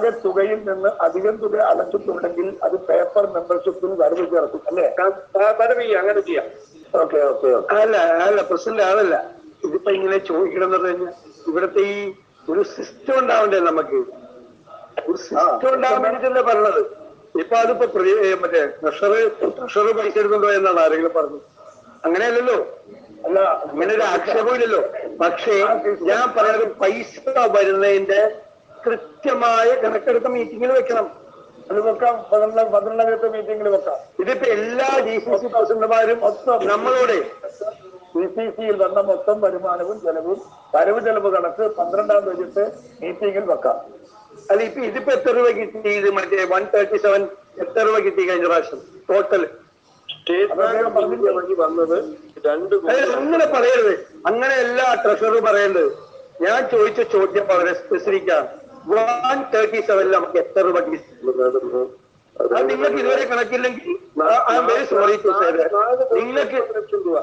ആകെ തുകയിൽ നിന്ന് അധികം തുക അടച്ചിട്ടുണ്ടെങ്കിൽ അത് പേപ്പർ മെമ്പർഷിപ്പിൽ വരവ് ചേർക്കും അല്ലേ? പരമി അങ്ങനെ ചെയ്യാം. ഓക്കെ ഓക്കെ അല്ല അല്ല പ്രസിഡന്റ് അതല്ല. ഇതിപ്പോ ഇങ്ങനെ ചോദിക്കണം എന്ന് പറഞ്ഞു കഴിഞ്ഞാൽ ഇവിടുത്തെ ഈ ഒരു സിസ്റ്റം ഉണ്ടാവണ്ടേ നമുക്ക്? ഒരു സിസ്റ്റം ഉണ്ടാവാൻ വേണ്ടിട്ടല്ലേ പറഞ്ഞത്? ഇപ്പൊ അതിപ്പോ മറ്റേ ട്രഷറ് ട്രഷറ് പൈസ എടുക്കുന്നുണ്ടോ എന്നാണ് ആരെങ്കിലും പറഞ്ഞത്. അങ്ങനെയല്ലല്ലോ. അല്ല അങ്ങനെ ഒരു ആക്ഷേപമില്ലല്ലോ. പക്ഷേ ഞാൻ പറയുന്നത് പൈസ വരുന്നതിന്റെ കൃത്യമായ കണക്കെടുത്ത മീറ്റിംഗിൽ വെക്കണം. അത് വെക്കാം. പന്ത്രണ്ട് പതിനെണ്ണകത്തെ മീറ്റിംഗിൽ വെക്കാം. ഇതിപ്പോ എല്ലാ ഡി സി സി പ്രസിഡന്റുമാരും മൊത്തം നമ്മളോട് ഡി സി സിയിൽ വന്ന മൊത്തം വരുമാനവും ചെലവും വരവ് ചെലവ് കണക്ക് പന്ത്രണ്ടാം തീയതിത്തെ മീറ്റിംഗിൽ വെക്കാം. അല്ല ഇപ്പൊ ഇതിപ്പോ എത്ര രൂപ കിട്ടി? ഇത് മറ്റേ വൺ തേർട്ടി സെവൻ എത്ര രൂപ കിട്ടി കഴിഞ്ഞ പ്രാവശ്യം? ടോട്ടൽ വന്നത് രണ്ട് അങ്ങനെ പറയരുത്. അങ്ങനെയല്ല ട്രഷറർ പറയേണ്ടത് ഞാൻ ചോദിച്ച ചോദ്യം വളരെ സ്പെസിഫിക് ആണ്. വൺ തേർട്ടി സെവനിൽ നമുക്ക് എത്ര രൂപ അത് നിങ്ങൾക്ക് ഇതുവരെ കണക്കില്ലെങ്കിൽ സോറി ടു സേ നിങ്ങൾക്ക് ലക്ഷം രൂപ.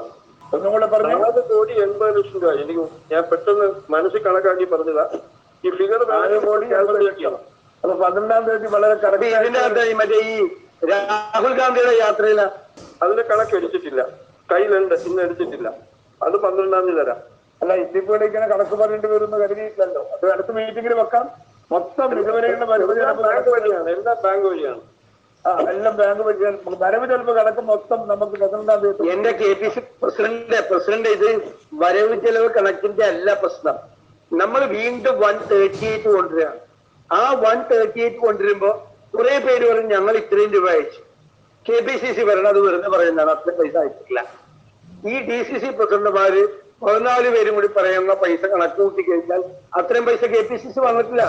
നാല് കോടി എൺപത് ലക്ഷം രൂപ. എനിക്ക് ഞാൻ പെട്ടെന്ന് മനസ്സിൽ കണക്കാക്കി പറഞ്ഞതാ. ഈ ഫിഗർ നാല് കോടി എൺപത് ലക്ഷം. അപ്പൊ പന്ത്രണ്ടാം തീയതി വളരെ കറക്റ്റ് മറ്റേ ഈ രാഹുൽ ഗാന്ധിയുടെ യാത്രയില? അതിന്റെ കണക്ക് എടുത്തിട്ടില്ല കയ്യിലുണ്ട് ഇന്ന് എടുത്തിട്ടില്ല അത് പന്ത്രണ്ടാം തീയതി തരാം. അല്ല ഇതിപ്പോ ഇങ്ങനെ കണക്ക് പറഞ്ഞിട്ട് വരുമെന്ന് കരുതിയിട്ടില്ലല്ലോ. അത് അടുത്ത മീറ്റിംഗിൽ വെക്കാം. മൊത്തം ഇതുവരെയുള്ള വരവ് എല്ലാം ചെലവ് കണക്ക് വഴിയാണ് എല്ലാം ബാങ്ക് വഴിയാണ്. ആ എല്ലാം ബാങ്ക് വഴി വരവ് ചെലവ് കണക്ക് മൊത്തം നമുക്ക് പന്ത്രണ്ടാം തീയതി എന്റെ K P C president president ഇത് വരവ് ചെലവ് കണക്കിന്റെ അല്ല പ്രശ്നം. നമ്മൾ വീണ്ടും വൺ തേർട്ടി എയ്റ്റ് കൊണ്ടുവരികയാണ്. ആ വൺ തേർട്ടി എയ്റ്റ് കൊണ്ടുവരുമ്പോ കുറെ പേര് പറയും ഞങ്ങൾ ഇത്രയും രൂപ അയച്ചു. കെ പി സി സി ഭരണം അത് വെറുതെ പറയുന്നതാണ്. അത്ര പൈസ അയച്ചിട്ടില്ല. ഈ ഡി സി സി പ്രസിഡന്റുമാര് പതിനാല് പേരും കൂടി പറയുന്ന പൈസ കണക്ക് കൂട്ടി കഴിഞ്ഞാൽ അത്രയും പൈസ കെ പി സി സി വന്നിട്ടില്ല.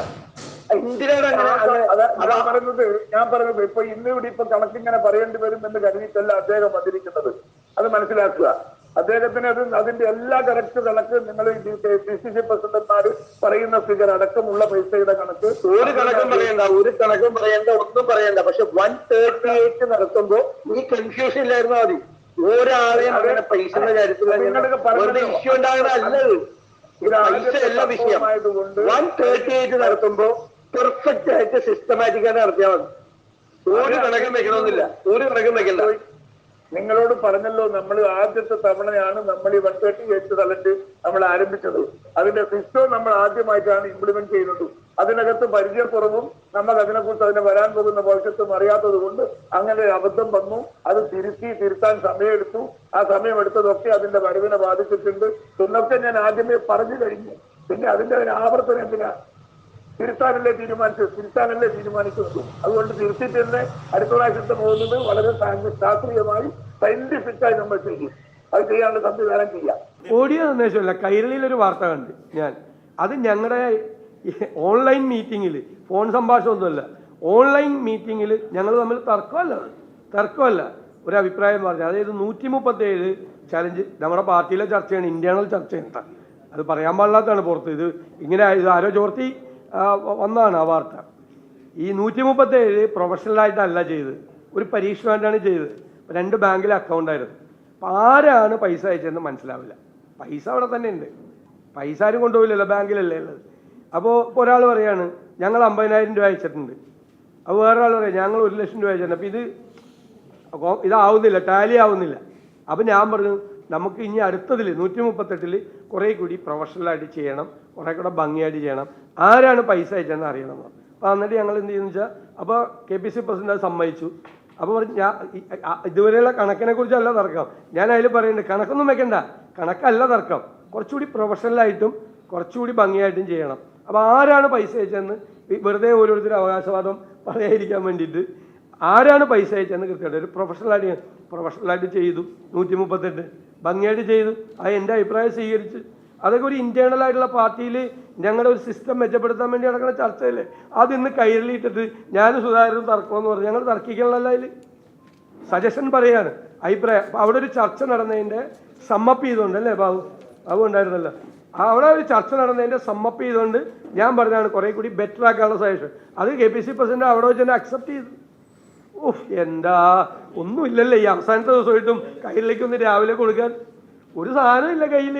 അതാ പറഞ്ഞത് ഞാൻ പറഞ്ഞത് ഇപ്പൊ ഇന്ന് ഇവിടെ ഇപ്പൊ കണക്കിങ്ങനെ പറയേണ്ടി വരും എന്ന് കരുതിയിട്ടല്ല അദ്ദേഹം വന്നിരിക്കുന്നത്. അത് മനസ്സിലാക്കുക. അദ്ദേഹത്തിന് അത് അതിന്റെ എല്ലാ കറക്റ്റ് കണക്ക് നിങ്ങൾ ഡി സി സി പ്രസിഡന്റ്മാര് പറയുന്ന ഫിഗർ അടക്കമുള്ള പൈസയുടെ കണക്ക് ഒരു കണക്കും പറയണ്ട ഒരു കണക്കും പറയണ്ട ഒന്നും പറയണ്ട. പക്ഷെ വൺ തേർട്ടി എയ്റ്റ് നടത്തുമ്പോ ഈ കൺഫ്യൂഷൻ ഇല്ലായിരുന്നു മതി. ഒരാളെയും അങ്ങനെ പൈസയുടെ കാര്യത്തിൽ. ഇഷ്യൂ ഉണ്ടാകുന്ന അല്ലത് പൈസ എല്ലാ വിഷയം. വൺ തേർട്ടി എയ്റ്റ് നടത്തുമ്പോ പെർഫെക്റ്റ് ആയിട്ട് സിസ്റ്റമാറ്റിക് ആയിട്ട് നടത്തിയാൽ മതി. ഒരു കണക്കും വെക്കണമെന്നില്ല. ഒരു കണക്കും വെക്കണ്ട. നിങ്ങളോട് പറഞ്ഞല്ലോ നമ്മൾ ആദ്യത്തെ തവണയാണ് നമ്മൾ ഈ വൺ തേർട്ടി എയ്റ്റ് തലന്റ് നമ്മൾ ആരംഭിച്ചത്. അതിന്റെ സിസ്റ്റം നമ്മൾ ആദ്യമായിട്ടാണ് ഇംപ്ലിമെന്റ് ചെയ്യുന്നത്. അതിനകത്ത് പരിചയക്കുറവും നമുക്ക് അതിനെക്കുറിച്ച് അതിനെ വരാൻ പോകുന്ന ഭവിഷ്യത്തും അറിയാത്തത് കൊണ്ട് അങ്ങനെ ഒരു അബദ്ധം വന്നു. അത് തിരുത്തി തിരുത്താൻ സമയമെടുത്തു. ആ സമയമെടുത്തതൊക്കെ അതിന്റെ വരവിനെ ബാധിച്ചിട്ടുണ്ട്. എന്നൊക്കെ ഞാൻ ആദ്യമേ പറഞ്ഞു കഴിഞ്ഞു. പിന്നെ അതിന്റെ ഒരു ആവർത്തനം എന്തിനാ? തിരുത്താനല്ലേ തീരുമാനിച്ചത്? തിരുത്താനല്ലേ തീരുമാനിക്കുന്നത് അതുകൊണ്ട് തിരുത്തിട്ട് തന്നെ അടുത്ത പ്രാവശ്യത്തെ പോകുന്നത് വളരെ ശാസ്ത്രീയമായി സയന്റിഫിക്കായി നമ്മൾ ചെയ്യും അത് ചെയ്യാനുള്ള സംവിധാനം ചെയ്യാം ഓഡിയോ സന്ദേശമല്ല കൈരളിയിൽ ഒരു വാർത്ത കണ്ട് ഞാൻ. അത് ഞങ്ങളുടെ ഓൺലൈൻ മീറ്റിങ്ങിൽ ഫോൺ സംഭാഷണമൊന്നുമല്ല ഓൺലൈൻ മീറ്റിങ്ങിൽ ഞങ്ങൾ തമ്മിൽ തർക്കമല്ല. തർക്കമല്ല. ഒരു അഭിപ്രായം പറഞ്ഞു. അതായത് നൂറ്റി മുപ്പത്തേഴ് ചലഞ്ച് നമ്മുടെ പാർട്ടിയിലെ ചർച്ചയാണ് ഇന്റേണൽ ചർച്ചയാണ്. അത് പറയാൻ പാടില്ലാത്തതാണ് പുറത്ത്. ഇത് ഇങ്ങനെ ഇത് ആരോ ചോർത്തി വന്നതാണ് ആ വാർത്ത. ഈ നൂറ്റി മുപ്പത്തേഴ് പ്രൊഫഷണലായിട്ടല്ല ചെയ്തത്. ഒരു പരീക്ഷണമായിട്ടാണ് ചെയ്തത്. രണ്ട് ബാങ്കിലെ അക്കൗണ്ട് ആയിരുന്നു. അപ്പം ആരാണ് പൈസ അയച്ചതെന്ന് മനസ്സിലാവില്ല. പൈസ അവിടെ തന്നെ ഉണ്ട്. പൈസ ആരും കൊണ്ടുപോയില്ലല്ലോ ബാങ്കിലല്ലേ ഉള്ളത്. അപ്പോൾ ഇപ്പോൾ ഒരാൾ പറയാണ് ഞങ്ങൾ അമ്പതിനായിരം രൂപ അയച്ചിട്ടുണ്ട്. അപ്പോൾ വേറൊരാൾ പറയാം ഞങ്ങൾ ഒരു ലക്ഷം രൂപ അയച്ചിട്ടുണ്ട്. അപ്പോൾ ഇത് ഇതാവുന്നില്ല ടാലി ആവുന്നില്ല. അപ്പം ഞാൻ പറഞ്ഞു നമുക്ക് ഇനി അടുത്തതിൽ നൂറ്റി മുപ്പത്തെട്ടിൽ കുറേ കൂടി പ്രൊഫഷണലായിട്ട് ചെയ്യണം. കുറേ കൂടെ ഭംഗിയായിട്ട് ചെയ്യണം. ആരാണ് പൈസ അയച്ചതെന്ന് അറിയണം. അപ്പോൾ എന്നിട്ട് ഞങ്ങൾ എന്ത് ചെയ്യുന്നു വെച്ചാൽ അപ്പോൾ കെ പി സി പ്രസിഡന്റ് അത് സമ്മതിച്ചു. അപ്പോൾ ഞാൻ ഇതുവരെയുള്ള കണക്കിനെ കുറിച്ചല്ല തർക്കം. ഞാൻ അതിൽ പറയുന്നുണ്ട് കണക്കൊന്നും വെക്കണ്ട. കണക്കല്ല തർക്കം. കുറച്ചുകൂടി പ്രൊഫഷണലായിട്ടും കുറച്ചുകൂടി ഭംഗിയായിട്ടും ചെയ്യണം. അപ്പോൾ ആരാണ് പൈസ അയച്ചതെന്ന് വെറുതെ ഓരോരുത്തരും അവകാശവാദം പറയാതിരിക്കാൻ വേണ്ടിയിട്ട് ആരാണ് പൈസ അയച്ചതെന്ന് കൃത്യമായിട്ട് ഒരു പ്രൊഫഷണലായിട്ട് പ്രൊഫഷണലായിട്ട് ചെയ്തു. നൂറ്റി മുപ്പത്തെട്ട് ഭംഗിയായിട്ട് ചെയ്തു. അത് എന്റെ അഭിപ്രായം സ്വീകരിച്ച്. അതൊക്കെ ഒരു ഇന്റേണൽ ആയിട്ടുള്ള പാർട്ടിയിൽ ഞങ്ങളുടെ ഒരു സിസ്റ്റം മെച്ചപ്പെടുത്താൻ വേണ്ടി നടക്കുന്ന ചർച്ചയല്ലേ? അത് ഇന്ന് കൈരളിയിട്ടിട്ട് ഞാനും സുധാകരനും തർക്കമെന്ന് പറഞ്ഞു. ഞങ്ങൾ തർക്കിക്കണമല്ലോ അതിൽ സജഷൻ പറയാണ്. അഭിപ്രായം. അവിടെ ഒരു ചർച്ച നടന്നതിന്റെ സമ്മപ്പ് ചെയ്തുകൊണ്ട് അല്ലേ ബാബു? ബാബു ഉണ്ടായിരുന്നല്ലോ. അവിടെ ഒരു ചർച്ച നടന്നതിന്റെ സമ്മപ്പ് ചെയ്തുകൊണ്ട് ഞാൻ പറഞ്ഞതാണ് കുറെ കൂടി ബെറ്റർ ആക്കാനുള്ള സജഷൻ അത് കെ പി സി പ്രസിഡന്റ് അവിടെ വെച്ച് തന്നെ അക്സെപ്റ്റ് ചെയ്തു. ഓഹ് എന്താ? ഒന്നുമില്ലല്ലേ. ഈ അവസാനത്തെ ദിവസമായിട്ടും കയ്യിലേക്ക് ഒന്ന് രാവിലെ കൊടുക്കാൻ. ഒരു സാധനം ഇല്ല കയ്യിൽ